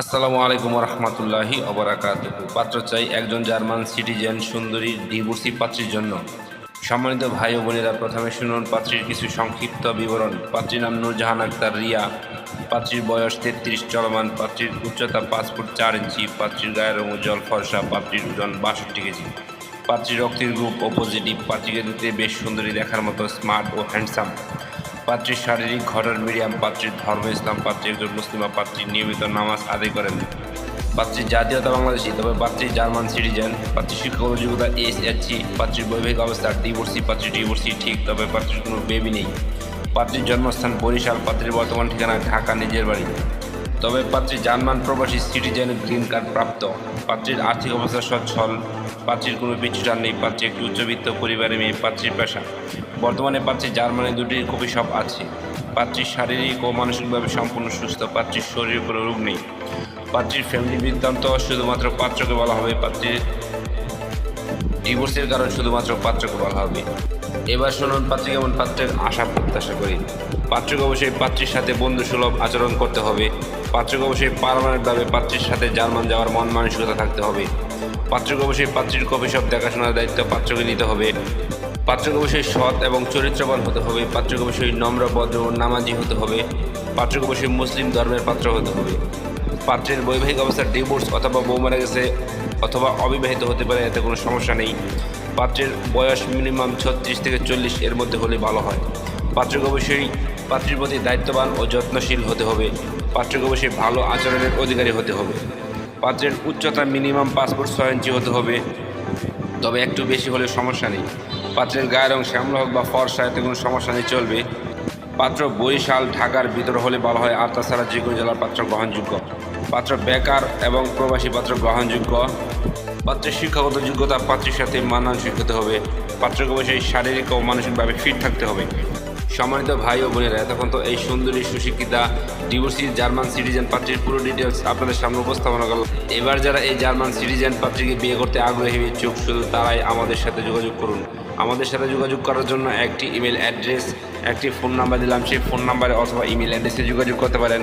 আসসালামু আলাইকুম রহমতুল্লাহি অবরাকাত পাত্র চাই একজন জার্মান সিটিজেন সুন্দরী ডিভোর্সি পাত্রীর জন্য। সম্মানিত ভাই ও বোনেরা, প্রথমে শুনুন পাত্রীর কিছু সংক্ষিপ্ত বিবরণ। পাত্রীর নাম নূরজাহান আক্তার রিয়া। পাত্রীর বয়স তেত্রিশ, চলমান। পাত্রীর উচ্চতা পাঁচ ফুট চার ইঞ্চি। পাত্রীর গায়ের রঙ উজ্জ্বল, ফর্সা। পাত্রীর ওজন বাষট্টি কেজি। পাত্রীর রক্তের গ্রুপ ও পজিটিভ পাত্রীকে দিতে বেশ সুন্দরী দেখার মতো স্মার্ট ও হ্যান্ডসাম পাত্রীর শারীরিক ঘটন মিডিয়াম পাত্রীর ধর্ম, ইসলাম পাত্রী একজন মুসলিমা পাত্রী নিয়মিত নামাজ আদায় করেন। পাত্রীর জাতীয়তা বাংলাদেশি, তবে পাত্রী জার্মান সিটিজেন, পাত্রী শিক্ষাগত যোগ্যতা এস সি পাত্রীর বৈবাহিক অবস্থা, ডিভোর্সি, পাত্রী ডিভোর্সি ঠিক, তবে পাত্রীর কোনো বেবি নেই। পাত্রীর জন্মস্থান বরিশাল, পাত্রীর বর্তমান ঠিকানা ঢাকা, নিজের বাড়ি। তবে পাত্রী জার্মান প্রবাসী সিটিজেন গ্রিন কার্ড প্রাপ্ত। পাত্রীর আর্থিক অবস্থা সচ্ছল, পাত্রীর কোনো পিছুটান নেই, পাত্রী একটি উচ্চবিত্ত পরিবারের মেয়ে, পাত্রীর পেশা। বর্তমানে পাত্রী জার্মানি দুটি কফি শপ আছে। পাত্রীর শারীরিক ও মানসিকভাবে সম্পূর্ণ সুস্থ, পাত্রীর শরীরে কোনো রোগ নেই। পাত্রীর ফ্যামিলি বৃত্তান্ত শুধুমাত্র পাত্রকে বলা হবে, পাত্রীর ডিভোর্সের কারণ শুধুমাত্র পাত্রকে বলা হবে। এবার শুনুন পাত্রী কেমন পাত্রের আশা প্রত্যাশা করি। পাত্রকে অবশ্যই পাত্রীর সাথে বন্ধু সুলভ আচরণ করতে হবে। পাত্রকে অবশ্যই পারমানেন্টভাবে পাত্রীর সাথে জার্মান যাওয়ার মন মানসিকতা থাকতে হবে। পাত্রকে অবশ্যই পাত্রীর কফি সব দেখাশোনার দায়িত্ব পাত্রকে নিতে হবে। পাত্রকে অবশ্যই সৎ এবং চরিত্রবান হতে হবে। পাত্রকে অবশ্যই নম্র, ভদ্র নামাজি হতে হবে। পাত্রকে অবশ্যই মুসলিম ধর্মের পাত্র হতে হবে। পাত্রের বৈবাহিক অবস্থার ডিভোর্স অথবা বউ মারা গেছে অথবা অবিবাহিত হতে পারে, এতে কোনো সমস্যা নেই। পাত্রের বয়স মিনিমাম ছত্রিশ থেকে চল্লিশ, এর মধ্যে হলে ভালো হয়। পাত্রকে অবশ্যই পাত্রীর প্রতি দায়িত্ববান ও যত্নশীল হতে হবে। পাত্রকে অবশ্যই ভালো আচরণের অধিকারী হতে হবে। পাত্রের উচ্চতা মিনিমাম পাঁচ ফুট ছয় ইঞ্চি হতে হবে। তবে একটু বেশি হলে সমস্যা নেই। পাত্রের গায়ের রং শ্যামলা হোক বা ফর্সা, এতে কোনো সমস্যা নেই, চলবে। পাত্র বৈশাল ঢাকার ভিতর হলে ভালো হয় আর তাছাড়া যে কোনো জেলার পাত্র গ্রহণযোগ্য। পাত্র বেকার এবং প্রবাসী পাত্র গ্রহণযোগ্য। পাত্রের শিক্ষাগত যোগ্যতা পাত্রের সাথে মানানসিক হতে হবে। পাত্রকে বসে শারীরিক ও মানসিকভাবে ফিট থাকতে হবে। সম্মানিত ভাই ও বোনেরা, এতক্ষণ তো এই সুন্দরী সুশিক্ষিতা ডিভোর্সি জার্মান সিটিজেন পাত্রীর পুরো ডিটেলস আপনাদের সামনে উপস্থাপনা করলাম। এবার যারা এই জার্মান সিটিজেন পাত্রীকে বিয়ে করতে আগ্রহী ইচ্ছুক শুধু তারাই আমাদের সাথে যোগাযোগ করুন। আমাদের সাথে যোগাযোগ করার জন্য একটি ইমেল অ্যাড্রেস একটি ফোন নাম্বার দিলাম। সেই ফোন নাম্বারে অথবা ইমেল অ্যাড্রেসে যোগাযোগ করতে পারেন।